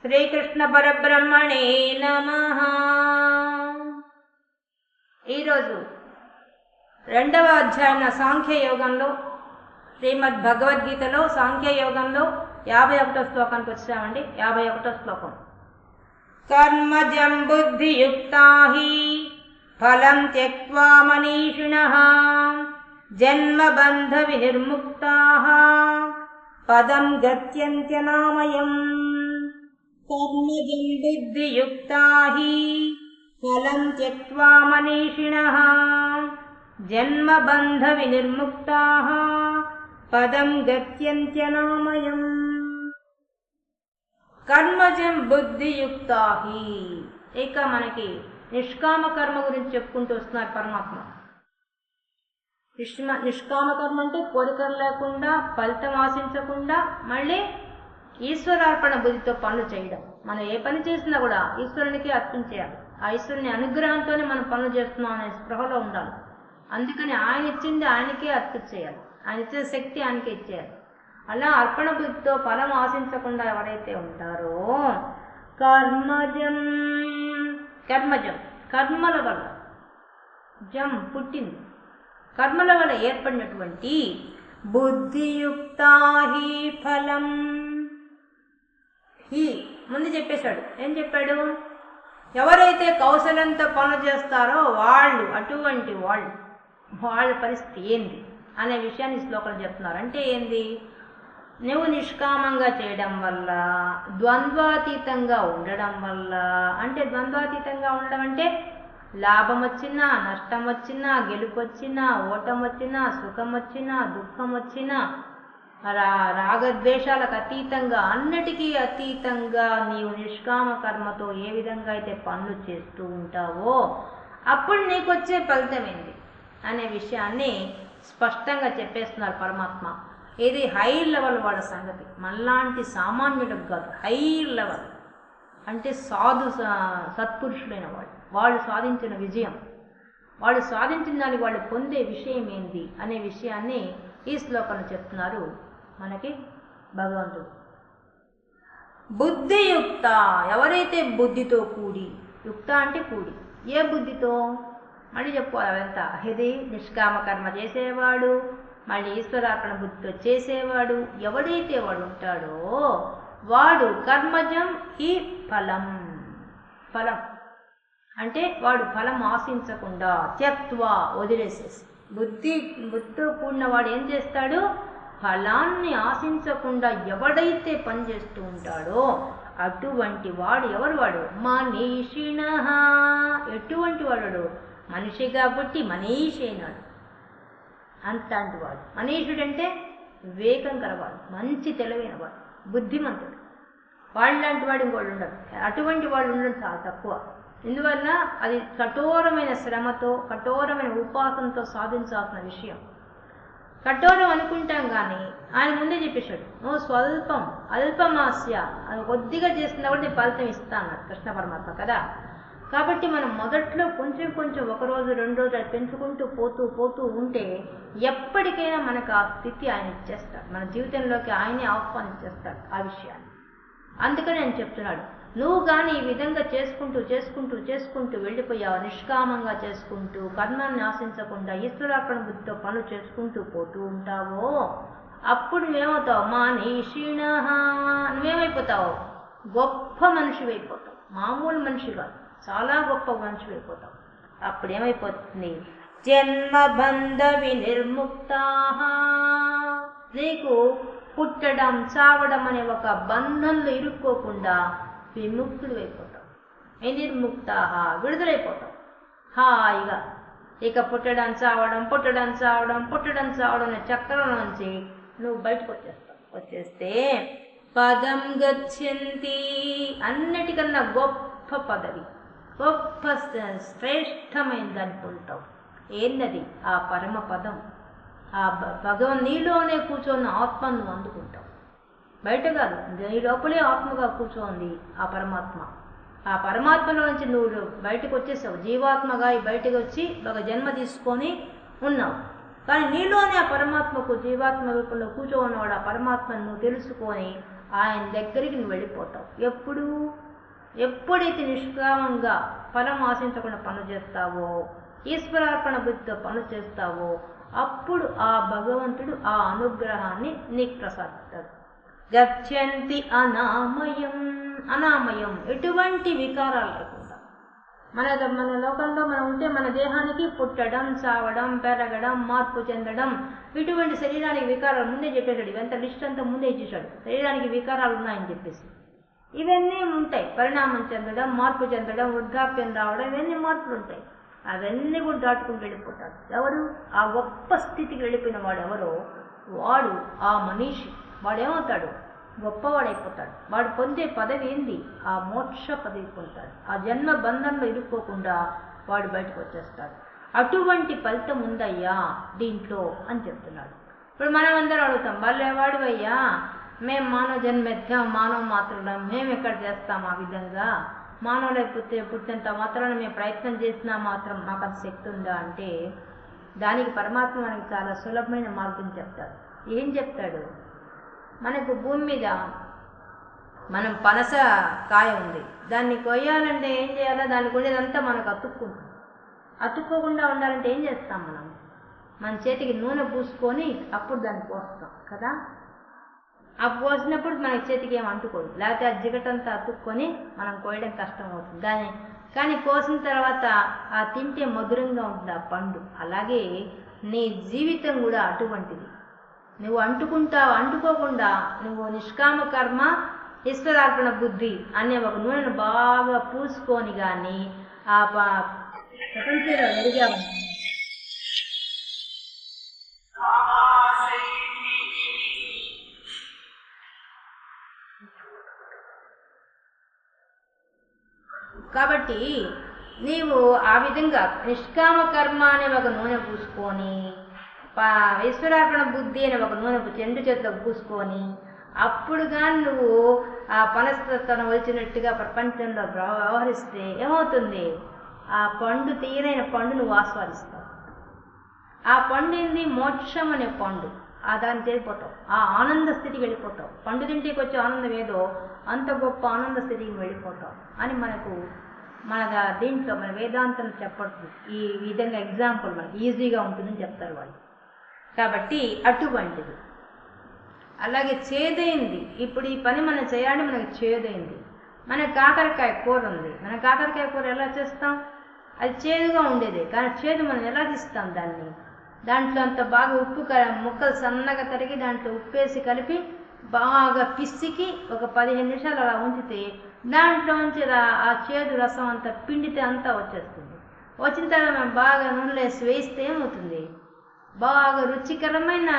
శ్రీకృష్ణ పరబ్రహ్మణే నమ. ఈరోజు రెండవ అధ్యాయన సాంఖ్య యోగంలో శ్రీమద్ భగవద్గీతలో సాంఖ్య యోగంలో యాభై ఒకటో శ్లోకానికి వచ్చామండి. యాభై ఒకటో శ్లోకం. కర్మజం బుద్ధియుక్తా ఫలం త్యక్వా మనీషిణ. జన్మబంధ వినిర్ముక్తా. పదం గత్యంత్యనామయం. కర్మజం బుద్ధియుక్తా హి ఫలం త్యక్వా మనీషిణ జన్మబంధ వినిర్ముక్తా పదం గత్యంత్యనామయం కర్మజం బుద్ధియుక్తా హి ఇక మనకి నిష్కామ కర్మ గురించి చెప్పుకుంటూ వస్తున్నారు పరమాత్మ. నిష్మ నిష్కామ కర్మ అంటే కోరికలు లేకుండా ఫలితం ఆశించకుండా మళ్ళీ ఈశ్వరార్పణ బుద్ధితో పనులు చేయడం. మనం ఏ పని చేసినా కూడా ఈశ్వరునికి అర్పించేయాలి ఆ ఈశ్వరుని అనుగ్రహంతోనే మనం పనులు చేస్తున్నాం అనే స్పృహలో ఉండాలి. అందుకని ఆయన ఇచ్చింది ఆయనకే అర్పించేయాలి ఆయన ఇచ్చిన శక్తి ఆయనకే ఇచ్చేయాలి. అలా అర్పణ బుద్ధితో ఫలం ఆశించకుండా ఎవరైతే ఉంటారో కర్మజం. కర్మజం. కర్మల వల్ల జం పుట్టింది. కర్మల వల్ల ఏర్పడినటువంటి బుద్ధియుక్తాహి ఫలం. హీ ముందు చెప్పేశాడు. ఏం చెప్పాడు? ఎవరైతే కౌశలంతో పనులు చేస్తారో వాళ్ళు అటువంటి వాళ్ళు వాళ్ళ పరిస్థితి ఏంది అనే విషయాన్ని శ్లోకాలు చెప్తున్నారు. అంటే ఏంది? నువ్వు నిష్కామంగా చేయడం వల్ల ద్వంద్వాతీతంగా ఉండడం వల్ల. అంటే ద్వంద్వాతీతంగా ఉండడం అంటే లాభం వచ్చినా నష్టం వచ్చినా గెలుపు వచ్చినా ఓటం వచ్చినా సుఖం వచ్చినా దుఃఖం వచ్చినా రా రాగద్వేషాలకు అతీతంగా అన్నిటికీ అతీతంగా నీవు నిష్కామ కర్మతో ఏ విధంగా అయితే పనులు చేస్తూ ఉంటావో అప్పుడు నీకు వచ్చే ఫలితం ఏంది? అనే విషయాన్ని స్పష్టంగా చెప్పేస్తున్నారు పరమాత్మ. ఇది హై లెవెల్ వాళ్ళ సంగతి. మనలాంటి సామాన్యుడు కాదు హై లెవెల్. అంటే సాధు స- సత్పురుషులైన వాళ్ళు. వాళ్ళు సాధించిన విజయం. వాళ్ళు సాధించిన దాన్ని వాళ్ళు పొందే విషయం ఏంది? అనే విషయాన్ని ఈ శ్లోకంలో చెప్తున్నారు మనకి భగవంతుడు. బుద్ధియుక్త ఎవరైతే బుద్ధితో కూడి యుక్త అంటే కూడి ఏ బుద్ధితో? మళ్ళీ చెప్పుకోవాలి ఎంత ఇది నిష్కామ కర్మ చేసేవాడు మళ్ళీ ఈశ్వరార్పణ బుద్ధితో చేసేవాడు ఎవడైతే వాడు ఉంటాడో వాడు కర్మజం ఈ ఫలం. ఫలం. అంటే వాడు ఫలం ఆశించకుండా త్యక్వా వదిలేసేసి. బుద్ధి బుద్ధితో కూడిన వాడు ఏం చేస్తాడు? ఫలాన్ని ఆశించకుండా ఎవడైతే పని చేస్తూ ఉంటాడో అటువంటి వాడు ఎవరు వాడు? మనీషిణ ఎటువంటి వాడు మనిషి కాబట్టి మనీషి అయినాడు. అంతటి వాడు. మనీషుడంటే వివేకం కలవాడు మంచి తెలివైన వాడు బుద్ధిమంతుడు. వాళ్ళలాంటి వాడు ఇంకోళ్ళు ఉండరు. అటువంటి వాళ్ళు ఉండడం చాలా తక్కువ. ఇందువల్ల అది కఠోరమైన శ్రమతో కఠోరమైన ఉపాసనతో సాధించాల్సిన విషయం. కఠోరం అనుకుంటాం కానీ ఆయన ముందే చెప్పేశాడు నువ్వు స్వల్పం అల్పమాస్య అది కొద్దిగా చేస్తున్నా కూడా నేను ఫలితం ఇస్తా అన్నాడు కృష్ణ పరమాత్మ కదా? కాబట్టి మనం మొదట్లో కొంచెం కొంచెం ఒక రోజు రెండు రోజులు అది పెంచుకుంటూ పోతూ పోతూ ఉంటే ఎప్పటికైనా మనకు ఆ స్థితి ఆయన ఇచ్చేస్తాడు. మన జీవితంలోకి ఆయనే ఆహ్వానించేస్తాడు ఆ విషయాన్ని. అందుకని ఆయన చెప్తున్నాడు నువ్వు కానీ ఈ విధంగా చేసుకుంటూ చేసుకుంటూ చేసుకుంటూ వెళ్ళిపోయావు. నిష్కామంగా చేసుకుంటూ కర్మాన్ని ఆశించకుండా ఈశ్వరార్పణ బుద్ధితో పనులు చేసుకుంటూ పోతూ ఉంటావో? అప్పుడు నువ్వేమవుతావు? మా నీషిణ నువ్వేమైపోతావు? గొప్ప మనిషి అయిపోతావు మామూలు మనిషి కాదు. చాలా గొప్ప మనిషి అయిపోతావు అప్పుడు ఏమైపోతుంది జన్మబంధ వినిర్ముక్తా. నీకు పుట్టడం చావడం అనే ఒక బంధంలో ఇరుక్కోకుండా విముక్తుడు అయిపోతాం వినిర్ముక్త విడుదలైపోతాం. హాయిగా. ఇక పుట్టడం చావడం పుట్టడం చావడం పుట్టడం చావడం అనే చక్రం నుంచి నువ్వు బయటకు వచ్చేస్తావు. వచ్చేస్తే పదం గచ్చంతి అన్నిటికన్నా గొప్ప పదవి గొప్ప శ్రే- శ్రేష్టమైన దాన్ని పొందుతావు ఏందది? ఆ పరమ పదం ఆ భగవన్ నీలోనే కూర్చొని ఆత్మను అందుకుంటావు. బయట కాదు నీ లోపలే ఆత్మగా కూర్చోంది ఆ పరమాత్మ. ఆ పరమాత్మలో నుంచి నువ్వు బయటకు వచ్చేసావు జీవాత్మగా బయటకు వచ్చి ఒక జన్మ తీసుకొని ఉన్నావు. కానీ నీలోనే ఆ పరమాత్మకు జీవాత్మ రూపంలో కూర్చోన్నవాడు ఆ పరమాత్మను నువ్వు తెలుసుకొని ఆయన దగ్గరికి నువ్వు వెళ్ళిపోతావు. ఎప్పుడు? ఎప్పుడైతే నిష్కామంగా ఫలం ఆశించకుండా పనులు చేస్తావో ఈశ్వరార్పణ బుద్ధితో పనులు చేస్తావో అప్పుడు ఆ భగవంతుడు ఆ అనుగ్రహాన్ని నీకు ప్రసాదిస్తాడు. గచ్చంతి అనామయం. అనామయం. ఎటువంటి వికారాలు లేకుండా. మన మన లోకంలో మనం ఉంటే మన దేహానికి పుట్టడం చావడం పెరగడం మార్పు చెందడం ఇటువంటి శరీరానికి వికారాలు ముందే చెప్పేశాడు. ఇవంత లిస్ట్ అంతా ముందే ఇచ్చేశాడు. శరీరానికి వికారాలు ఉన్నాయని చెప్పేసి. ఇవన్నీ ఉంటాయి. పరిణామం చెందడం మార్పు చెందడం వృద్ధాప్యం రావడం ఇవన్నీ మార్పులు ఉంటాయి. అవన్నీ కూడా దాటుకుంటూ వెళ్ళిపోతాడు. ఎవరు? ఆ గొప్ప స్థితికి వెళ్ళిపోయిన వాడు ఎవరో? వాడు ఆ మనిషి. వాడేమవుతాడు? గొప్పవాడైపోతాడు. వాడు పొందే పదవి ఏంది? ఆ మోక్ష పదవి పొందుతాడు ఆ జన్మ బంధంలో ఇరుక్కోకుండా వాడు బయటకు వచ్చేస్తాడు. అటువంటి ఫలితం ఉందయ్యా దీంట్లో అని చెప్తున్నాడు. ఇప్పుడు మనం అందరం అడుగుతాం వాళ్ళే వాడివయ్యా మేము మానవ జన్మ ఎత్తాం మానవ మాత్రం మేము ఎక్కడ చేస్తాం ఆ విధంగా? మానవులే పుట్టే పుట్టినంత మాత్రాన మేము ప్రయత్నం చేసినా మాత్రం మాకు అంత శక్తి ఉందా? అంటే దానికి పరమాత్మ మనకి చాలా సులభమైన మార్గం చెప్తాడు. ఏం చెప్తాడు? మనకు భూమి మీద మనం పనస కాయ ఉంది. దాన్ని కొయ్యాలంటే ఏం చేయాలో? దాని ఉండేదంతా మనకు అతుక్కుంటుంది. అతుక్కోకుండా ఉండాలంటే ఏం చేస్తాం మనం? మన చేతికి నూనె పూసుకొని అప్పుడు దాన్ని పోస్తాం కదా? ఆ పోసినప్పుడు మనకి చేతికి ఏం అంటుకోదు. లేకపోతే ఆ జిగటంతా అతుక్కొని మనం కోయడం కష్టం అవుతుంది దాని కానీ కోసిన తర్వాత ఆ తింటే మధురంగా ఉంటుంది ఆ పండు. అలాగే నీ జీవితం కూడా అటువంటిది. నువ్వు అంటుకుంటావు అంటుకోకుండా నువ్వు నిష్కామ కర్మ ఈశ్వరార్పణ బుద్ధి అనే ఒక నూనెను బాగా పూసుకొని కానీ ఆ ప్రపంచంలో ఎదిగావు. కాబట్టి నీవు ఆ విధంగా నిష్కామ కర్మ అనే ఒక నూనె పూసుకొని ఈశ్వరార్పణ బుద్ధి అనే ఒక నూనె చెండు చేతిలో పూసుకొని అప్పుడు కానీ నువ్వు ఆ పనస్తత్వం వచ్చినట్టుగా ప్రపంచంలో వ్యవహరిస్తే ఏమవుతుంది? ఆ పండు తీరైన పండు నువ్వు ఆస్వాదిస్తావు. ఆ పండు ఏంది? మోక్షం అనే పండు. ఆ దాన్ని చేరిపోతావు ఆ ఆనంద స్థితికి వెళ్ళిపోతావు. పండు తింటికి వచ్చే ఆనందం ఏదో అంత గొప్ప ఆనంద స్థితికి వెళ్ళిపోతావు అని మనకు మన దీంట్లో మన వేదాంతం చెప్పట్లేదు ఈ విధంగా ఎగ్జాంపుల్ మనకి ఈజీగా ఉంటుందని చెప్తారు వాళ్ళు. కాబట్టి అటువంటిది. అలాగే చేదైంది. ఇప్పుడు ఈ పని మనం చేయాలి మనకు చేదైంది. మన కాకరకాయ కూర ఉంది. మన కాకరకాయ కూర ఎలా చేస్తాం? అది చేదుగా ఉండేది. కానీ చేదు మనం ఎలా తీస్తాం దాన్ని? దాంట్లో అంత బాగా ఉప్పు క- ముక్కలు సన్నగా తరిగి దాంట్లో ఉప్పేసి కలిపి బాగా పిసికి ఒక పదిహేను నిమిషాలు అలా ఉంచితే దాంట్లో నుంచి ఆ చేదు రసం అంతా పిండితే అంతా వచ్చేస్తుంది. వచ్చిన తర్వాత మనం బాగా నూనెలో వేసి వేయిస్తే ఏమవుతుంది? బాగా రుచికరమైన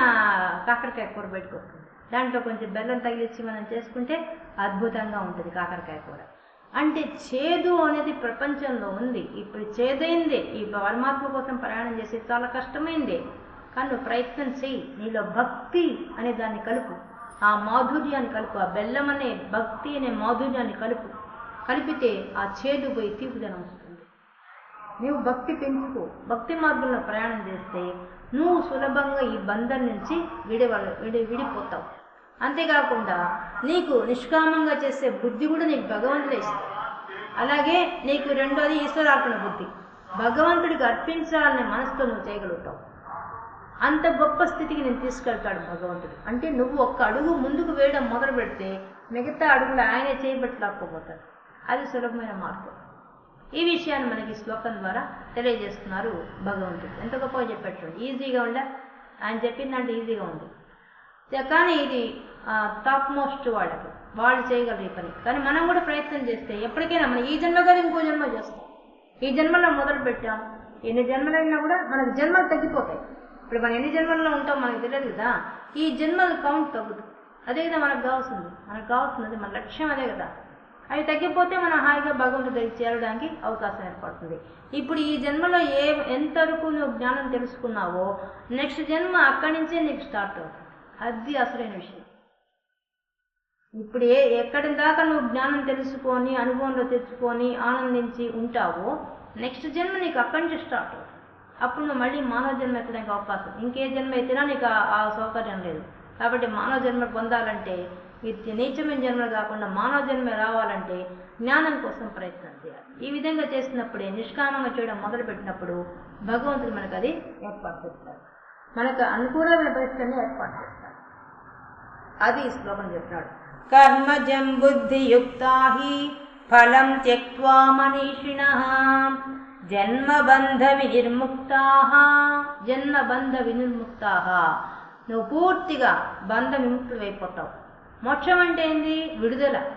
కాకరకాయ కూర పెట్టుకో. దాంట్లో కొంచెం బెల్లం తగిలించి మనం చేసుకుంటే అద్భుతంగా ఉంటుంది కాకరకాయ కూర. అంటే చేదు అనేది ప్రపంచంలో ఉంది. ఇప్పుడు చేదైందే. ఈ పరమాత్మ కోసం ప్రయాణం చేసే చాలా కష్టమైందే. కానీ నువ్వు ప్రయత్నం చెయ్యి. నీలో భక్తి అనే దాన్ని కలుపు. ఆ మాధుర్యాన్ని కలుపు. ఆ బెల్లం అనే భక్తి అనే మాధుర్యాన్ని కలుపు. కలిపితే ఆ చేదు పోయి తీపుదనం వస్తుంది. నీవు భక్తి పెంచుకో. భక్తి మార్గంలో ప్రయాణం చేస్తే నువ్వు సులభంగా ఈ బంధం నుంచి విడివ విడి విడిపోతావు. అంతేకాకుండా నీకు నిష్కామంగా చేసే బుద్ధి కూడా నీకు భగవంతుడే ఇస్తాడు. అలాగే నీకు రెండోది ఈశ్వరార్పణ బుద్ధి. భగవంతుడికి అర్పించాలనే మనసుతో నువ్వు చేయగలుగుతావు. అంత గొప్ప స్థితికి నేను తీసుకెళ్తాడు భగవంతుడు. అంటే నువ్వు ఒక్క అడుగు ముందుకు వేయడం మొదలు పెడితే మిగతా అడుగులు ఆయనే చేయబట్టలేకపోతాడు అది సులభమైన మార్గం. ఈ విషయాన్ని మనకి శ్లోకం ద్వారా తెలియజేస్తున్నారు భగవంతుడు. ఎంత గొప్పగా చెప్పేటప్పుడు ఈజీగా ఉండే ఆయన చెప్పిందంటే ఈజీగా ఉంది. కానీ ఇది టాప్ మోస్ట్ వాళ్ళకి. వాళ్ళు చేయగలరు ఈ పని. కానీ మనం కూడా ప్రయత్నం చేస్తే ఎప్పటికైనా మనం ఈ జన్మ కాదు ఇంకో జన్మ చేస్తాం. ఈ జన్మలో మొదలు పెట్టాం. ఎన్ని జన్మలైనా కూడా మనకు జన్మలు తగ్గిపోతాయి. ఇప్పుడు మనం ఎన్ని జన్మల్లో ఉంటాం మనకు తెలియదు కదా. ఈ జన్మల కౌంట్ తగ్గుతుంది. అదే కదా మనకు కావాల్సింది. మనకు కావాల్సింది మన లక్ష్యం అదే కదా. అవి తగ్గిపోతే మనం హాయిగా భగవంతుడి దగ్గరికి చేరడానికి అవకాశం ఏర్పడుతుంది. ఇప్పుడు ఈ జన్మలో ఏ ఎంతవరకు నువ్వు జ్ఞానం తెలుసుకున్నావో నెక్స్ట్ జన్మ అక్కడి నుంచే నీకు స్టార్ట్ అవుతుంది. అది అసలైన విషయం. ఇప్పుడు ఏ ఎక్కడి దాకా నువ్వు జ్ఞానం తెలుసుకొని అనుభవంలో తెచ్చుకొని ఆనందించి ఉంటావో నెక్స్ట్ జన్మ నీకు అక్కడి నుంచి స్టార్ట్ అవుతుంది. అప్పుడు నువ్వు మళ్ళీ మానవ జన్మ ఎత్తడానికి అవకాశం. ఇంకే జన్మ ఎత్తినా నీకు ఆ- ఆ సౌకర్యం లేదు. కాబట్టి మానవ జన్మ పొందాలంటే ఇది నీచమైన జన్మ కాకుండా మానవ జన్మ రావాలంటే జ్ఞానం కోసం ప్రయత్నం చేయాలి. ఈ విధంగా చేసినప్పుడే నిష్కామంగా చేయడం మొదలుపెట్టినప్పుడు భగవంతుడు మనకు అది ఏర్పాటు చేస్తాడు మనకు అనుకూలమైన పరిస్థితులను ఏర్పాటు చేస్తాడు అది ఈ శ్లోకం చెప్తాడు కర్మజం బుద్ధియుక్తా ఫలం త్యక్వా మనీషిణ జన్మబంధ వినిర్ముక్తా జన్మబంధ వినిర్ముక్తా నువ్వు పూర్తిగా బంధ విముక్తులైపోతావు మోక్షం అంటే ఏంది? విడుదల.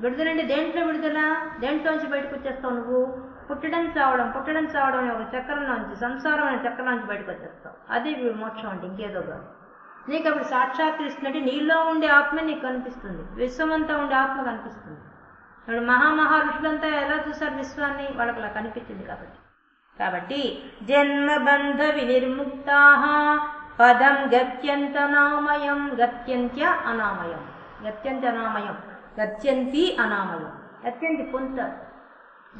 విడుదల అంటే దేంట్లో విడుదల? దేంట్లోంచి బయటకు వచ్చేస్తావు నువ్వు? పుట్టడం చావడం పుట్టడం చావడం అనే ఒక చక్రంలోంచి సంసారం అనే చక్రంలోంచి బయటకు వచ్చేస్తావు. అది మోక్షం అంటే ఇంకేదో కాదు. నీకు అప్పుడు సాక్షాత్కరిస్తున్నట్టు నీలో ఉండే ఆత్మ నీకు కనిపిస్తుంది. విశ్వమంతా ఉండే ఆత్మ కనిపిస్తుంది. ఇప్పుడు మహామహా ఋషులంతా ఎలా చూశారు విశ్వాన్ని? వాళ్ళకి అలా కనిపించింది కాబట్టి. కాబట్టి జన్మబంధ వినిర్ముక్తా పదం గత్యంత నామయం గత్యంత్య అనామయం. గత్యంత అనామయం. గత్యంతి అనామయం. గత్యంతి పొంత.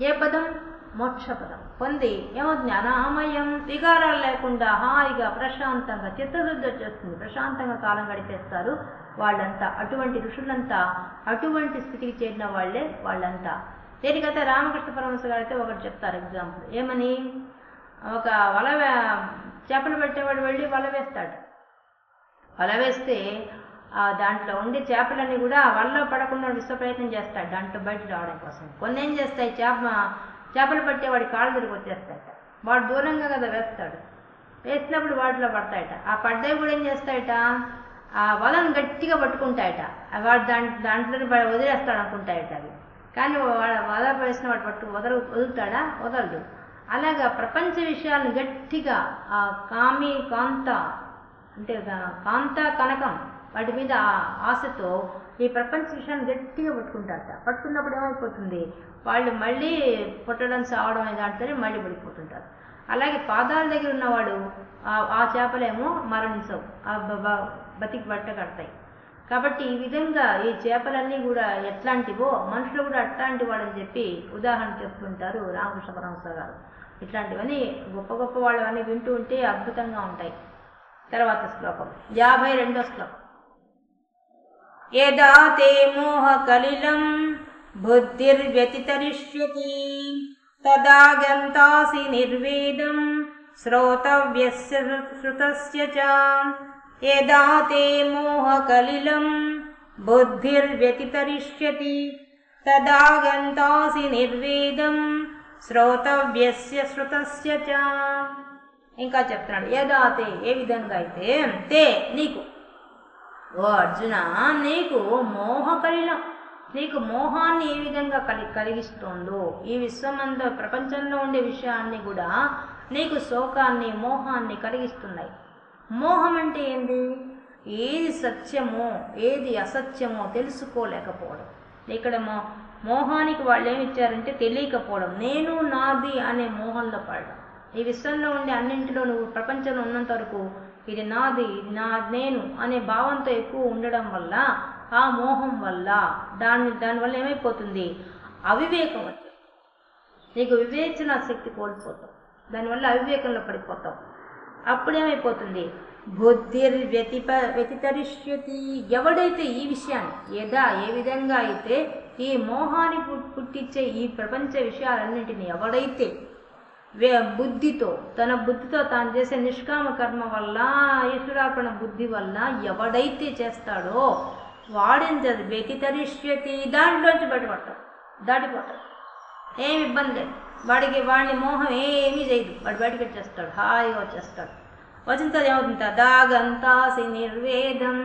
ఏ పదం? మోక్ష పదం. పొంది. ఏమవుతుంది అనామయం వికారాలు లేకుండా హాయిగా ప్రశాంతంగా చిత్తశుద్ధి వచ్చేస్తుంది. ప్రశాంతంగా కాలం గడిపేస్తారు వాళ్ళంతా. అటువంటి ఋషులంతా అటువంటి స్థితికి చేరిన వాళ్ళే వాళ్ళంతా. దేనికైతే రామకృష్ణ పరమహంస గారైతే ఒకటి చెప్తారు ఎగ్జాంపుల్. ఏమని? ఒక వల చేపలు పెట్టేవాడు వెళ్ళి వల వేస్తాడు. వల వేస్తే ఆ దాంట్లో ఉండే చేపలన్నీ కూడా వలలో పడకుండా విశ్వ ప్రయత్నం చేస్తాడు. దాంట్లో బయట రావడం కోసం. కొన్ని ఏం చేస్తాయి? చేప చేపలు పట్టేవాడి కాళ్ళు తిరిగి వచ్చేస్తాయట. వాడు దూరంగా కదా వేస్తాడు. వేసినప్పుడు వాటిలో పడతాయట. ఆ పడ్డాయి కూడా ఏం చేస్తాయట? ఆ వలను గట్టిగా పట్టుకుంటాయట. వాడు దాంట్ దాంట్లో వదిలేస్తాడు అనుకుంటాయట అవి. కానీ వాడు వల వేసిన వాడు పట్టు వదలు వదులుతాడా? వదలదు అలాగా ప్రపంచ విషయాలను గట్టిగా ఆ కామి కాంత అంటే కాంత కనకం వాటి మీద ఆ ఆశతో ఈ ప్రపంచ విషయాన్ని గట్టిగా పట్టుకుంటారట. పట్టుకున్నప్పుడు ఏమైపోతుంది? వాళ్ళు మళ్ళీ పుట్టడం సావడం దాంట్లోనే మళ్ళీ పడిపోతుంటారు. అలాగే పాదాల దగ్గర ఉన్నవాడు ఆ- చేపలేమో మరణించవు. ఆ బతికి బట్ట కడతాయి. కాబట్టి ఈ విధంగా ఈ చేపలన్నీ కూడా ఎట్లాంటివో మనుషులు కూడా అట్లాంటి వాడని చెప్పి ఉదాహరణ చెప్తుంటారు రామకృష్ణ పరమహంస గారు. ఇట్లాంటివన్నీ గొప్ప గొప్ప వాళ్ళవన్నీ వింటూ ఉంటే అద్భుతంగా ఉంటాయి. తర్వాత శ్లోకం యాభై రెండో శ్లోకం. యదా తే మోహకలిలం బుద్ధిర్వ్యతితరిష్యతి తదా గంతాసి నిర్వేదం శ్రోతవ్యస్య శృతస్య చ. యదా తే మోహకలిలం బుద్ధిర్వ్యతితరిష్యతి. తదా గంతాసి నిర్వేదం శ్రోతవ్యస్య శృతస్య చ. ఇంకా చెప్తున్నాడు యదాతే ఏ విధంగా అయితే తే నీకు. ఓ అర్జున నీకు మోహకలిలం. నీకు మోహాన్ని ఏ విధంగా కలి కలిగిస్తుందో ఈ విశ్వమంతా ప్రపంచంలో ఉండే విషయాన్ని కూడా నీకు శోకాన్ని మోహాన్ని కలిగిస్తున్నాయి. మోహం అంటే ఏంది? ఏది సత్యమో ఏది అసత్యమో తెలుసుకోలేకపోవడం. ఇక్కడ మో మోహానికి వాళ్ళు ఏమి ఇచ్చారంటే తెలియకపోవడం. నేను నాది అనే మోహంలో పడడం. ఈ విశ్వంలో ఉండే అన్నింటిలో నువ్వు ప్రపంచంలో ఉన్నంత వరకు ఇది నాది ఇది నా నేను అనే భావంతో ఎక్కువ ఉండడం వల్ల ఆ మోహం వల్ల దాని దానివల్ల ఏమైపోతుంది? అవివేకం నీకు వివేచన శక్తి కోల్పోతావు. దానివల్ల అవివేకంలో పడిపోతావు. అప్పుడేమైపోతుంది? బుద్ధిర్ వ్యతిప వ్యతితరిష్యతి. ఎవడైతే ఈ విషయాన్ని యథా ఏ విధంగా అయితే ఈ మోహాన్ని పుట్టించే ఈ ప్రపంచ విషయాలన్నింటినీ ఎవడైతే వే- బుద్ధితో తన బుద్ధితో తాను చేసే నిష్కామ కర్మ వల్ల ఈశ్వరార్పణ బుద్ధి వల్ల ఎవడైతే చేస్తాడో వాడించదు వ్యతితరిష్యతి. దాంట్లోంచి బయటపడతాడు. దాటిపోతాడు. ఏమి ఇబ్బంది లేదు. వాడికి వాడిని మోహం ఏమీ చేయదు. వాడు బయటకు వచ్చేస్తాడు హాయిగా వచ్చేస్తాడు. వచ్చిన తర్వాత ఏమవుతుంది తదాగంతాసి నిర్వేదం.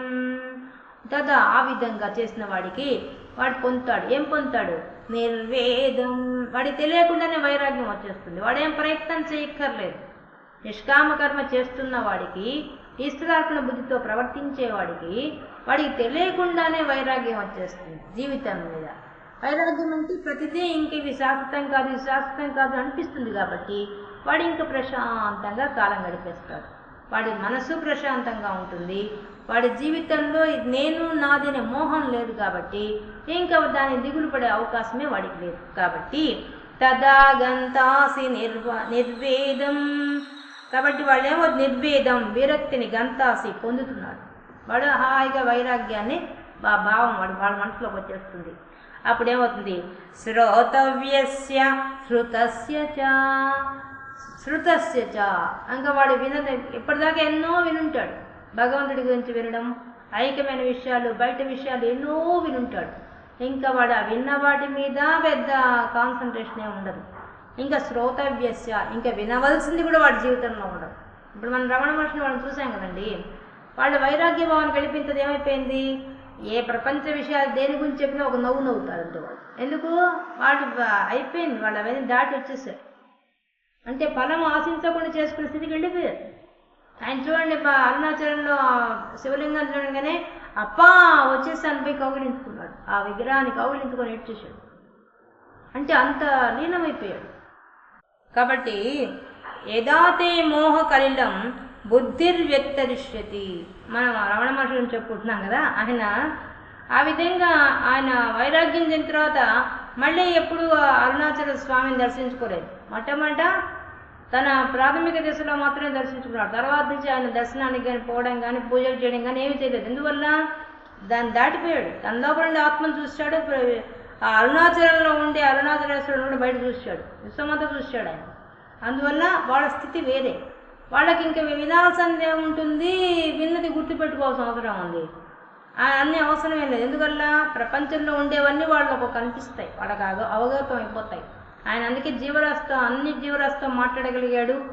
తదా ఆ విధంగా చేసిన వాడికి వాడు పొందుతాడు. ఏం పొందుతాడు? నిర్వేదం. వాడికి తెలియకుండానే వైరాగ్యం వచ్చేస్తుంది. వాడు ఏం ప్రయత్నం చేయక్కర్లేదు. నిష్కామ కర్మ చేస్తున్న వాడికి ఇష్టదార్పణ బుద్ధితో ప్రవర్తించేవాడికి వాడికి తెలియకుండానే వైరాగ్యం వచ్చేస్తుంది జీవితం మీద. వైరాగ్యం అంటే ప్రతిదీ ఇంక ఇవి శాశ్వతం కాదు ఇది శాశ్వతం కాదు అనిపిస్తుంది కాబట్టి వాడు ఇంకా ప్రశాంతంగా కాలం గడిపేస్తాడు. వాడి మనసు ప్రశాంతంగా ఉంటుంది. వాడి జీవితంలో నేను నాది అనే మోహం లేదు కాబట్టి ఇంకా దాని దిగులు పడే అవకాశమే వాడికి లేదు. కాబట్టి తదా గంతాసి నిర్వ నిర్వేదం. కాబట్టి వాళ్ళేమో నిర్వేదం విరక్తిని గంతాసి పొందుతున్నాడు. వాడు హాయిగా వైరాగ్యాన్ని బా భావం వాడి వాళ్ళ మనసులోకి వచ్చేస్తుంది. అప్పుడేమవుతుంది? శ్రోతవ్యస్య శృతస్య చ. శృతస్య చ. ఇంకా వాడు విన ఇప్పటిదాకా ఎన్నో వినుంటాడు. భగవంతుడి గురించి వినడం ఐక్యమైన విషయాలు బయట విషయాలు ఎన్నో వినుంటాడు. ఇంకా వాడు ఆ విన్న వాటి మీద పెద్ద కాన్సన్ట్రేషన్ ఉండదు. ఇంకా శ్రోతవ్యస్య ఇంకా వినవలసింది కూడా వాడి జీవితంలో ఉండదు. ఇప్పుడు మనం రమణ మహర్షిని వాళ్ళని చూసాం కదండి. వాళ్ళ వైరాగ్య భావన గడిపించదు ఏమైపోయింది? ఏ ప్రపంచ విషయాలు దేని గురించి చెప్పినా ఒక నవ్వు నవ్వుతారు అంతే వాళ్ళు. ఎందుకు? వాళ్ళు అయిపోయింది. వాళ్ళు అవన్నీ దాటి వచ్చేసారు. అంటే ఫలం ఆశించకుండా చేసుకునే స్థితికి వెళ్ళిపోయారు. ఆయన చూడండి అరుణాచలంలో శివలింగం చూడగానే అప్పా వచ్చేసాను పోయి కౌగిలించుకున్నాడు. ఆ విగ్రహాన్ని కౌగిలించుకొని ఎడ్చేసాడు అంటే అంత లీనమైపోయాడు. కాబట్టి యదాతే మోహ కలిలం బుద్ధిర్వ్యక్తరిష్యతి. మనం రమణ మహర్షి గురించి చెప్పుకుంటున్నాం కదా ఆయన ఆ విధంగా ఆయన వైరాగ్యం చెందిన తర్వాత మళ్ళీ ఎప్పుడు అరుణాచల స్వామిని దర్శించుకోలేదు. మొట్టమొదట తన ప్రాథమిక దశలో మాత్రమే దర్శించుకున్నాడు. తర్వాత నుంచి ఆయన దర్శనానికి కానీ పోవడం కానీ పూజలు చేయడం కానీ ఏమీ చేయలేదు. ఎందువల్ల? దాన్ని దాటిపోయాడు. తన లోపల ఆత్మను చూశాడు ఆ అరుణాచలంలో ఉండే అరుణాచలేశ్వరుడు కూడా బయట చూశాడు విశ్వమంతా చూశాడు ఆయన. అందువల్ల వాళ్ళ స్థితి వేరే. వాళ్ళకి ఇంకా వినాల్సింది ఉంటుంది విన్నది గుర్తుపెట్టుకోవాల్సిన అవసరం ఉంది. అన్నీ అన్ని అవసరం లేదు. ఎందువల్ల ప్రపంచంలో ఉండేవన్నీ వాళ్ళకు కనిపిస్తాయి వాళ్ళకి అవగతం అయిపోతాయి. ఆయన అందుకే జీవరాశితో అన్ని జీవరాశితో మాట్లాడగలిగాడు.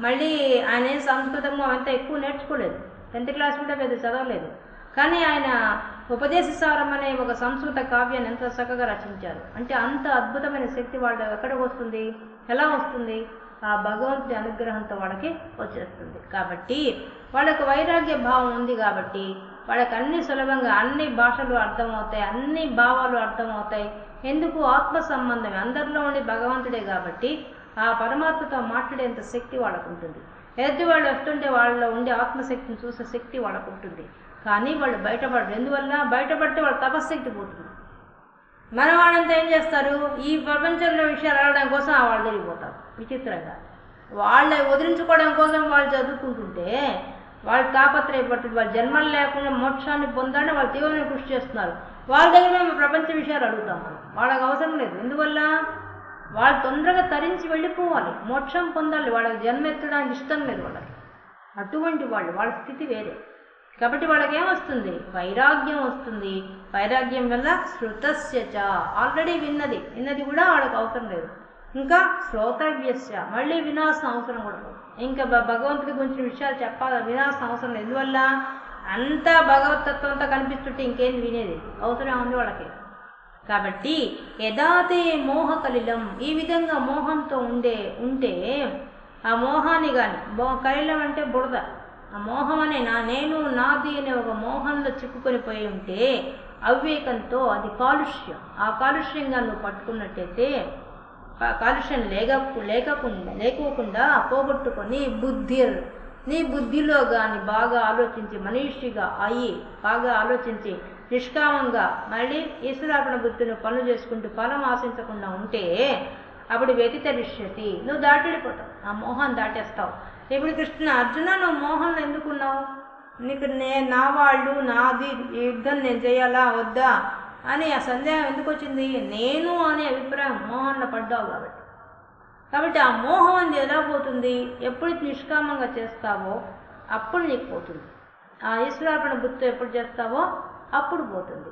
మళ్ళీ ఆయన ఏం సంస్కృతము అంత ఎక్కువ నేర్చుకోలేదు. టెన్త్ క్లాస్ కూడా పెద్ద చదవలేదు. కానీ ఆయన ఉపదేశ సారం అనే ఒక సంస్కృత కావ్యాన్ని ఎంత చక్కగా రచించారు. అంటే అంత అద్భుతమైన శక్తి వాళ్ళ ఎక్కడికి వస్తుంది? ఎలా వస్తుంది? ఆ భగవంతుడి అనుగ్రహంతో వాళ్ళకి వచ్చేస్తుంది. కాబట్టి వాళ్ళకు వైరాగ్య భావం ఉంది కాబట్టి వాళ్ళకి అన్ని సులభంగా అన్ని భాషలు అర్థమవుతాయి అన్ని భావాలు అర్థమవుతాయి. ఎందుకు? ఆత్మ సంబంధమే. అందరిలో ఉండి భగవంతుడే కాబట్టి ఆ పరమాత్మతో మాట్లాడేంత శక్తి వాళ్ళకు ఉంటుంది. ఎదుటి వాళ్ళు వస్తుంటే వాళ్ళలో ఉండే ఆత్మశక్తిని చూసే శక్తి వాళ్ళకు ఉంటుంది. కానీ వాళ్ళు బయటపడరు. ఎందువల్ల? బయటపడితే వాళ్ళ తపశక్తి పోతుంది. మన వాళ్ళంతా ఏం చేస్తారు? ఈ ప్రపంచంలో విషయాలు అడగడం కోసం ఆ వాళ్ళు జరిగిపోతారు విచిత్రంగా. వాళ్ళ వదిలించుకోవడం కోసం వాళ్ళు చదువుకుంటుంటే వాళ్ళు తాపత్రయపడుతుంది వాళ్ళ జన్మలు లేకుండా మోక్షాన్ని పొందాలని వాళ్ళు తీవ్రమైన కృషి చేస్తున్నారు. వాళ్ళ దగ్గర మేము ప్రపంచ విషయాలు అడుగుతాం మనం. వాళ్ళకి అవసరం లేదు. ఎందువల్ల? వాళ్ళు తొందరగా తరించి వెళ్ళిపోవాలి. మోక్షం పొందాలి. వాళ్ళకి జన్మ ఎత్తడానికి ఇష్టం లేదు వాళ్ళకి. అటువంటి వాళ్ళు. వాళ్ళ స్థితి వేరే. కాబట్టి వాళ్ళకి ఏమొస్తుంది వైరాగ్యం వస్తుంది. వైరాగ్యం వల్ల శృతస్యచ ఆల్రెడీ విన్నది. విన్నది కూడా వాళ్ళకి అవసరం లేదు. ఇంకా శ్రోతవ్యస్య. మళ్ళీ వినాల్సిన అవసరం కూడా ఇంకా భగవంతుడి గురించి విషయాలు చెప్పాలి? వినాల్సిన అవసరం లేదు. ఎందువల్ల? అంతా భగవతత్వం అంతా కనిపిస్తుంటే ఇంకేం వినేది? అవసరం ఉంది వాళ్ళకి. కాబట్టి యథాతే మోహ కలిలం ఈ విధంగా మోహంతో ఉండే ఉంటే ఆ మోహాన్ని కానీ బో కలిలం అంటే బురద. ఆ మోహం అనే నా నేను నాది అనే ఒక మోహంలో చిక్కుకొని పోయి ఉంటే అవివేకంతో అది కాలుష్యం. ఆ కాలుష్యంగా నువ్వు పట్టుకున్నట్టయితే కాలుష్యం లేక లేకకుండా లేకోకుండా పోగొట్టుకొని బుద్ధి నీ బుద్ధిలో కానీ బాగా ఆలోచించి మనీషిగా అయి బాగా ఆలోచించి నిష్కామంగా మళ్ళీ ఈశ్వరార్పణ బుద్ధిని పనులు చేసుకుంటూ ఫలం ఆశించకుండా ఉంటే అప్పుడు వ్యతితరిష్యతి. నువ్వు దాటిపోతావు ఆ మోహం దాటేస్తావు. ఇప్పుడు కృష్ణ అర్జున నువ్వు మోహంలో ఎందుకున్నావు? నీకు నే నా వాళ్ళు నాది ఈ యుద్ధం నేను చేయాలా వద్దా? అని ఆ సందేహం ఎందుకు వచ్చింది? నేను అనే అభిప్రాయం మోహంలో పడ్డావు కాబట్టి. కాబట్టి ఆ మోహం అనేది ఎలా పోతుంది? ఎప్పుడు నిష్కామంగా చేస్తావో అప్పుడు నీకు పోతుంది. ఆ ఈశ్వరార్పణ గుర్తు ఎప్పుడు చేస్తావో అప్పుడు పోతుంది.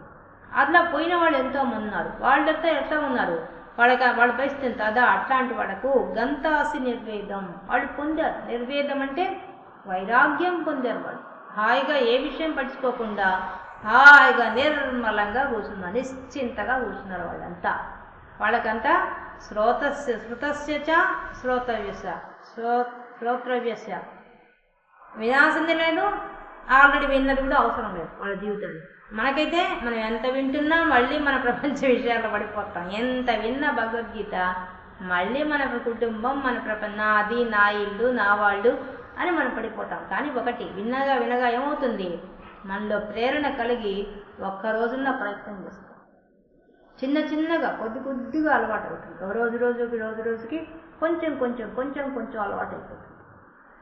అట్లా పోయిన వాళ్ళు ఎంతో మంది ఉన్నారు వాళ్ళంతా ఎట్లా ఉన్నారు వాళ్ళకి వాళ్ళ పరిస్థితి ఎంత? అదా అట్లాంటి వాళ్ళకు గంతాసి నిర్వేదం. వాళ్ళు పొందారు. నిర్వేదం అంటే వైరాగ్యం పొందారు వాళ్ళు. హాయిగా ఏ విషయం పట్టించుకోకుండా హాయిగా నిర్మలంగా కూర్చున్నారు నిశ్చింతగా కూర్చున్నారు వాళ్ళంతా. వాళ్ళకంతా శ్రోతస్య శృతస్య శ్రోతవ్యశ శ్రో శ్రోత్రవ్యస్య. వినాల్సింది లేదు ఆల్రెడీ విన్నది కూడా అవసరం లేదు వాళ్ళ జీవితంలో. మనకైతే మనం ఎంత వింటున్నా మళ్ళీ మన ప్రపంచ విషయాల్లో పడిపోతాం. ఎంత విన్నా భగవద్గీత మళ్ళీ మన కుటుంబం మన ప్రపంచ నాది నా ఇల్లు నా వాళ్ళు అని మనం పడిపోతాం. కానీ ఒకటి విన్నగా వినగా ఏమవుతుంది? మనలో ప్రేరణ కలిగి ఒక్క రోజున్న ప్రయత్నం చేస్తాం. చిన్న చిన్నగా కొద్ది కొద్దిగా అలవాటు అవుతుంది ఓ రోజు రోజుకి రోజు రోజుకి కొంచెం కొంచెం కొంచెం కొంచెం అలవాటు అయిపోతుంది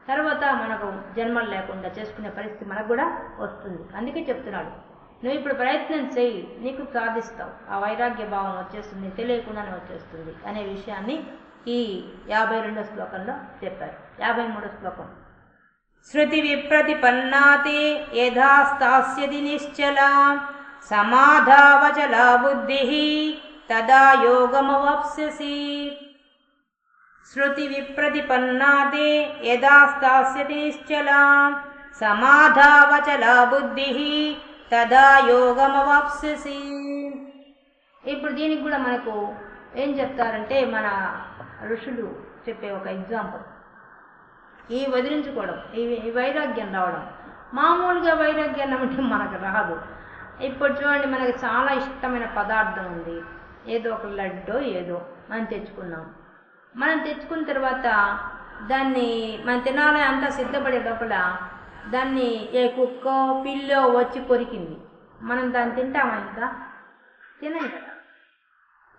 తర్వాత మనకు జన్మలు లేకుండా చేసుకునే పరిస్థితి మనకు కూడా వస్తుంది. అందుకే చెప్తున్నాడు నువ్వు ఇప్పుడు ప్రయత్నం చేయి నీకు సాధిస్తావు ఆ వైరాగ్య భావం వచ్చేస్తుంది తెలియకుండానే వచ్చేస్తుంది అనే విషయాన్ని ఈ యాభై రెండో శ్లోకంలో చెప్పారు. యాభై మూడో శ్లోకం. శృతి విప్రతిపన్నాతే యథా స్థాస్యతి నిశ్చలా సమాధావచలా బుద్ధి తదా యోగమవాప్స్యసి శృతి విప్రతిపన్నాతే యదా స్థాస్యతి నిశ్చలా సమాధావచలా బుద్ధి తదా యోగమవాప్స్యసి ఇప్పుడు దీనికి కూడా మనకు ఏం చెప్తారంటే మన ఋషులు చెప్పే ఒక ఎగ్జాంపుల్ ఈ వదిలించుకోవడం ఈ ఈ వైరాగ్యం రావడం. మామూలుగా వైరాగ్యం అంటే మనకు రాదు. ఇప్పుడు చూడండి మనకి చాలా ఇష్టమైన పదార్థం ఉంది. ఏదో ఒక లడ్డు ఏదో మనం తెచ్చుకున్నాం. మనం తెచ్చుకున్న తర్వాత దాన్ని మనం తినాలని అంతా సిద్ధపడే లోపల దాన్ని ఏ కుక్కో పిల్లో వచ్చి కొరికింది. మనం దాన్ని తింటామా ఇంకా? తినం కదా.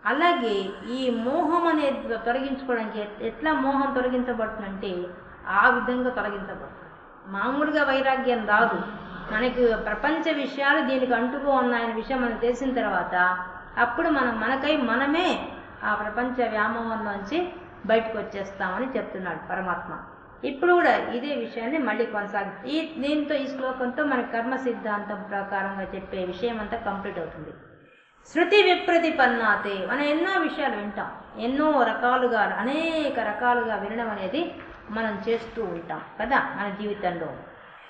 అలాగే ఈ మోహం అనేది తొలగించుకోవడానికి ఎట్లా మోహం తొలగించబడుతుందంటే ఆ విధంగా తొలగించబడుతుంది మామూలుగా వైరాగ్యం రాదు. మనకి ప్రపంచ విషయాలు దీనికి అంటుకో ఉన్నాయనే విషయం మనం తెలిసిన తర్వాత అప్పుడు మనం మనకై మనమే ఆ ప్రపంచ వ్యామోహంలోంచి బయటకు వచ్చేస్తామని చెప్తున్నాడు పరమాత్మ. ఇప్పుడు కూడా ఇదే విషయాన్ని మళ్ళీ కొనసాగి ఈ దీంతో ఈ శ్లోకంతో మన కర్మ సిద్ధాంతం ప్రకారంగా చెప్పే విషయం అంతా కంప్లీట్ అవుతుంది. శృతి విప్రతిపన్నాతే మనం ఎన్నో విషయాలు వింటాం. ఎన్నో రకాలుగా అనేక రకాలుగా వినడం అనేది మనం చేస్తూ ఉంటాం కదా మన జీవితంలో.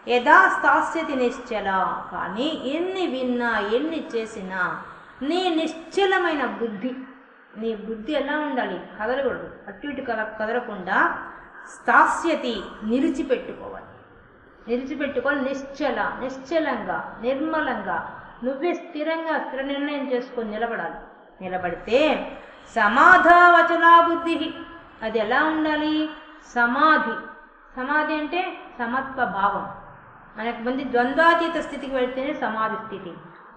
యథా స్థాస్యతి నిశ్చల. కానీ ఎన్ని విన్నా ఎన్ని చేసినా నీ నిశ్చలమైన బుద్ధి నీ బుద్ధి ఎలా ఉండాలి? కదలకూడదు. అటు ఇటు కద కదలకుండా స్థాస్యతి నిలిచిపెట్టుకోవాలి. నిలిచిపెట్టుకోవాలి నిశ్చల నిశ్చలంగా నిర్మలంగా. నువ్వే స్థిరంగా స్థిర నిర్ణయం చేసుకొని నిలబడాలి. నిలబడితే సమాధావచనా బుద్ధి అది ఎలా ఉండాలి? సమాధి. సమాధి అంటే సమత్వ భావం. మనకు ముందు ద్వంద్వాతీత స్థితికి వెళ్తేనే సమాధి స్థితి.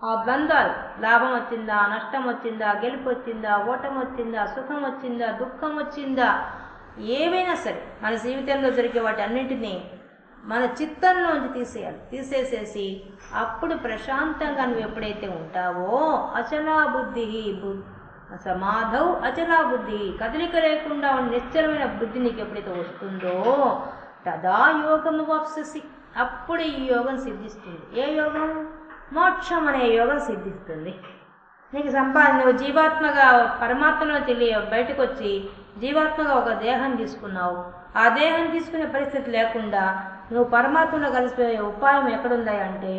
ఆ ద్వంద్వాలు లాభం వచ్చిందా నష్టం వచ్చిందా గెలుపు వచ్చిందా ఓటం వచ్చిందా సుఖం వచ్చిందా దుఃఖం వచ్చిందా ఏవైనా సరే మన జీవితంలో జరిగే వాటి అన్నింటినీ మన చిత్తంలోంచి తీసేయాలి. తీసేసేసి అప్పుడు ప్రశాంతంగా నువ్వు ఎప్పుడైతే ఉంటావో అచలా బుద్ధి బుద్ధి సమాధౌ అచలా బుద్ధి. కదలిక లేకుండా ఉన్న నిశ్చలమైన బుద్ధి నీకు ఎప్పుడైతే వస్తుందో తదా యోగము వాప్ససి. అప్పుడు ఈ యోగం సిద్ధిస్తుంది. ఏ యోగం? మోక్షం అనే యోగం సిద్ధిస్తుంది. నీకు సంపాదన నువ్వు జీవాత్మగా పరమాత్మలో తెలియ బయటకు వచ్చి జీవాత్మగా ఒక దేహం తీసుకున్నావు. ఆ దేహం తీసుకునే పరిస్థితి లేకుండా నువ్వు పరమాత్మలో కలిసిపోయే ఉపాయం ఎక్కడుందా అంటే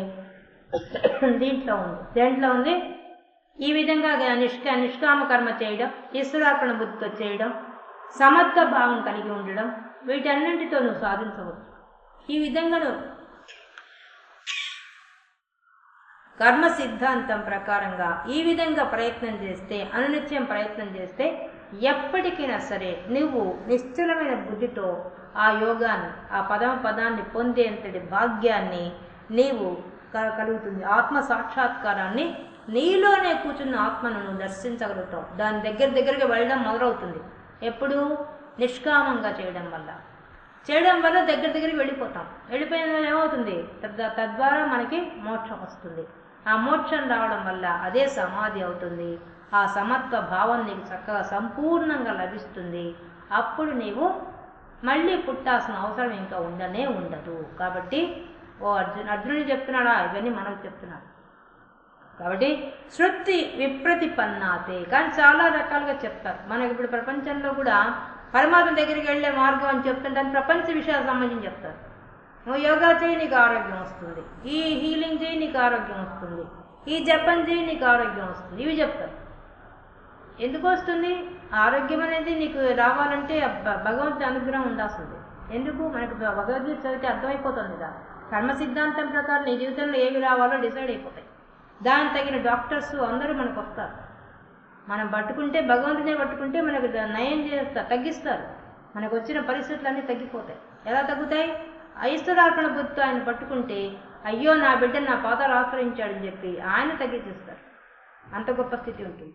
దీంట్లో ఉంది. దేంట్లో ఉంది? ఈ విధంగా నిష్క నిష్కామ కర్మ చేయడం ఈశ్వరార్పణ బుద్ధితో చేయడం సమర్థ భావం కలిగి ఉండడం వీటన్నింటితో నువ్వు సాధించవచ్చు. ఈ విధంగా నువ్వు కర్మ సిద్ధాంతం ప్రకారంగా ఈ విధంగా ప్రయత్నం చేస్తే అనునిత్యం ప్రయత్నం చేస్తే ఎప్పటికైనా సరే నువ్వు నిశ్చలమైన బుద్ధితో ఆ యోగాన్ని ఆ పదమ పదాన్ని పొందేంతటి భాగ్యాన్ని నీవు కలుగుతుంది. ఆత్మ సాక్షాత్కారాన్ని నీలోనే కూర్చున్న ఆత్మను నువ్వు దర్శించగలుగుతావు దాని దగ్గర దగ్గరికి వెళ్ళడం మొదలవుతుంది. ఎప్పుడు? నిష్కామంగా చేయడం వల్ల. చేయడం వల్ల దగ్గర దగ్గరికి వెళ్ళిపోతాం. వెళ్ళిపోయిన ఏమవుతుంది? తద్వారా మనకి మోక్షం వస్తుంది. ఆ మోక్షం రావడం వల్ల అదే సమాధి అవుతుంది. ఆ సమత్వ భావం నీకు చక్కగా సంపూర్ణంగా లభిస్తుంది. అప్పుడు నీవు మళ్ళీ పుట్టాల్సిన అవసరం ఇంకా ఉండనే ఉండదు. కాబట్టి ఓ అర్జున్ అర్జునుడు చెప్తున్నాడా? ఇవన్నీ మనకు చెప్తున్నాడు. కాబట్టి శృతి విప్రతిపన్నాతే. కానీ చాలా రకాలుగా చెప్తారు. మనకి ఇప్పుడు ప్రపంచంలో కూడా పరమాత్మ దగ్గరికి వెళ్ళే మార్గం అని చెప్తుంటే ప్రపంచ విషయాలకు సంబంధించి చెప్తారు. నువ్వు యోగా చేయి నీకు ఆరోగ్యం వస్తుంది. ఈ హీలింగ్ చేయి నీకు ఆరోగ్యం వస్తుంది. ఈ జపం చేయి నీకు ఆరోగ్యం వస్తుంది. ఇవి చెప్తారు. ఎందుకు వస్తుంది? ఆరోగ్యం అనేది నీకు రావాలంటే భగవంతుడి అనుగ్రహం ఉండాల్సింది. ఎందుకు? మనకు భగవద్గీత చదివితే అర్థమైపోతుంది కదా. కర్మ సిద్ధాంతం ప్రకారం నీ జీవితంలో ఏమి రావాలో డిసైడ్ అయిపోతాయి. దానికి తగిన డాక్టర్స్ అందరూ మనకు వస్తారు. మనం పట్టుకుంటే భగవంతునే పట్టుకుంటే మనకు నయం చేస్తారు తగ్గిస్తారు. మనకు వచ్చిన పరిస్థితులన్నీ తగ్గిపోతాయి. ఎలా తగ్గుతాయి? ఐశ్వరార్పణ బుద్ధితో ఆయన పట్టుకుంటే అయ్యో నా బిడ్డ నా పాదాలు ఆశ్రయించాడని చెప్పి ఆయన తగ్గించేస్తారు. అంత గొప్ప స్థితి ఉంటుంది.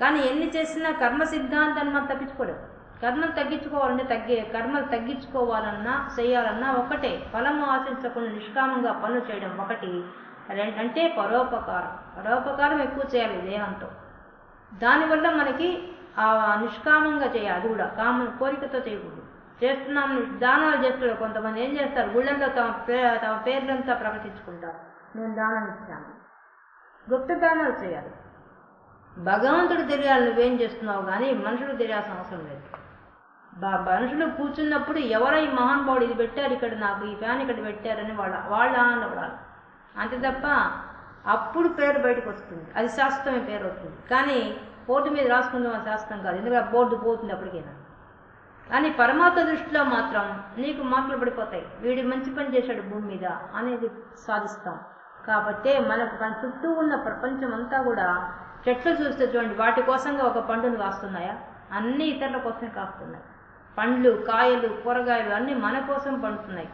కానీ ఎన్ని చేసినా కర్మ సిద్ధాంతాన్ని మనం తప్పించుకోలేము కర్మలు తగ్గించుకోవాలంటే తగ్గే కర్మలు తగ్గించుకోవాలన్నా చేయాలన్నా ఒకటే ఫలము ఆశించకుండా నిష్కామంగా పనులు చేయడం ఒకటి. అంటే పరోపకారం. పరోపకారం ఎక్కువ చేయాలి దేహంతో. దానివల్ల మనకి ఆ నిష్కామంగా చేయాలి అది కూడా. కామ కోరికతో చేయకూడదు. చేస్తున్నాం దానాలు చేస్తారు కొంతమంది. ఏం చేస్తారు? గుళ్ళల్లో తమ పే తమ పేర్లంతా ప్రకటించుకుంటారు. నేను దానం ఇచ్చాను. గుప్త దానాలు చేయాలి. భగవంతుడు తెలియాలి నువ్వేం చేస్తున్నావు కానీ మనుషులు తెలియాల్సిన అవసరం లేదు. బా మనుషులు కూర్చున్నప్పుడు ఎవరై మహాన్ మహానుభావుడు ఇది పెట్టారు ఇక్కడ నాకు ఈ ఫ్యాన్ ఇక్కడ పెట్టారని వాళ్ళ వాళ్ళ ఆనందపడాలి. అంతే తప్ప అప్పుడు పేరు బయటకు వస్తుంది. అది శాస్త్రమే పేరు వస్తుంది కానీ బోర్డు మీద రాసుకుందాం అది శాస్త్రం కాదు. ఎందుకంటే ఆ బోర్డు పోతుంది అప్పటికైనా. కానీ పరమాత్మ దృష్టిలో మాత్రం నీకు మాటలు పడిపోతాయి. వీడి మంచి పని చేశాడు భూమి మీద అనేది సాధిస్తాం. కాబట్టి మనకు మన చుట్టూ ఉన్న ప్రపంచం అంతా కూడా చెట్లు చూస్తే చూడండి వాటి కోసంగా ఒక పండును కాస్తున్నాయా? అన్ని ఇతరుల కోసమే కాస్తున్నాయి. పండ్లు కాయలు కూరగాయలు అన్నీ మన కోసం పండుతున్నాయి.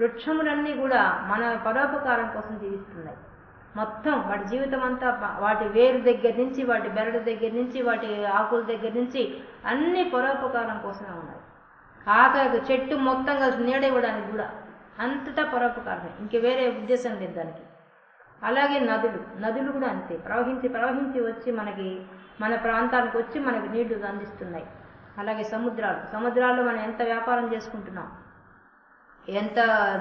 వృక్షములన్నీ కూడా మన పరోపకారం కోసం జీవిస్తున్నాయి. మొత్తం వాటి జీవితం అంతా వాటి వేరు దగ్గర నుంచి వాటి బెరడు దగ్గర నుంచి వాటి ఆకుల దగ్గర నుంచి అన్ని పరోపకారం కోసమే ఉన్నాయి. ఆఖరికి చెట్టు మొత్తం కలిసి నీడ ఇవ్వడానికి కూడా అంతటా పరోపకారమే. ఇంక వేరే ఉద్దేశం లేదు దానికి. అలాగే నదులు నదులు కూడా అంతే. ప్రవహించి ప్రవహించి వచ్చి మనకి మన ప్రాంతానికి వచ్చి మనకి నీళ్ళు అందిస్తున్నాయి. అలాగే సముద్రాలు సముద్రాల్లో మనం ఎంత వ్యాపారం చేసుకుంటున్నాం? ఎంత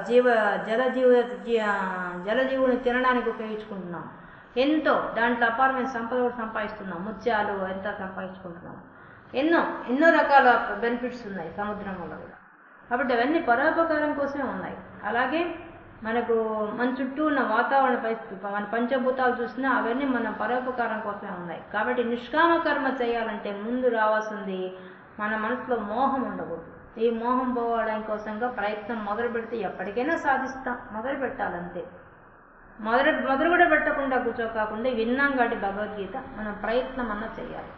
జీవ జలజీవ జలజీవుని తినడానికి ఉపయోగించుకుంటున్నాం? ఎంతో దాంట్లో అపారమైన సంపద కూడా సంపాదిస్తున్నాం. ముత్యాలు ఎంత సంపాదించుకుంటున్నాం? ఎన్నో ఎన్నో రకాల బెనిఫిట్స్ ఉన్నాయి సముద్రం వల్ల కూడా. కాబట్టి అవన్నీ పరోపకారం కోసమే ఉన్నాయి. అలాగే మనకు మన చుట్టూ ఉన్న వాతావరణ పరిస్థితి మన పంచభూతాలు చూసినా అవన్నీ మన పరోపకారం కోసమే ఉన్నాయి. కాబట్టి నిష్కామ కర్మ చేయాలంటే ముందు రావాల్సింది మన మనసులో మోహం ఉండకూడదు. ఈ మోహం పోవడం కోసంగా ప్రయత్నం మొదలు పెడితే ఎప్పటికైనా సాధిస్తాం. మొదలు పెట్టాలంతే. మొదలు మొదలు కూడా పెట్టకుండా కూర్చో కాకుండా విన్నాం కాబట్టి భగవద్గీత మనం ప్రయత్నం అన్న చేయాలి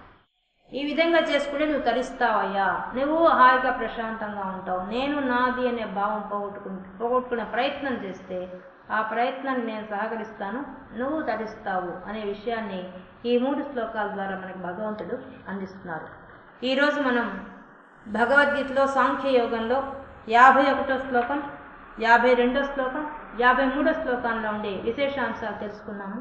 ఈ విధంగా చేసుకుంటే నువ్వు తరిస్తావయ్యా. నువ్వు హాయిగా ప్రశాంతంగా ఉంటావు. నేను నాది అనే భావం పోగొట్టుకు పోగొట్టుకునే ప్రయత్నం చేస్తే ఆ ప్రయత్నాన్ని నేను సహకరిస్తాను. నువ్వు తరిస్తావు అనే విషయాన్ని ఈ మూడు శ్లోకాల ద్వారా మనకి భగవంతుడు అందిస్తున్నారు. ఈరోజు మనం భగవద్గీతలో సాంఖ్య యోగంలో యాభై ఒకటో శ్లోకం యాభై రెండో శ్లోకం యాభై మూడో శ్లోకాల్లో ఉండే విశేషాంశాలు తెలుసుకున్నాము.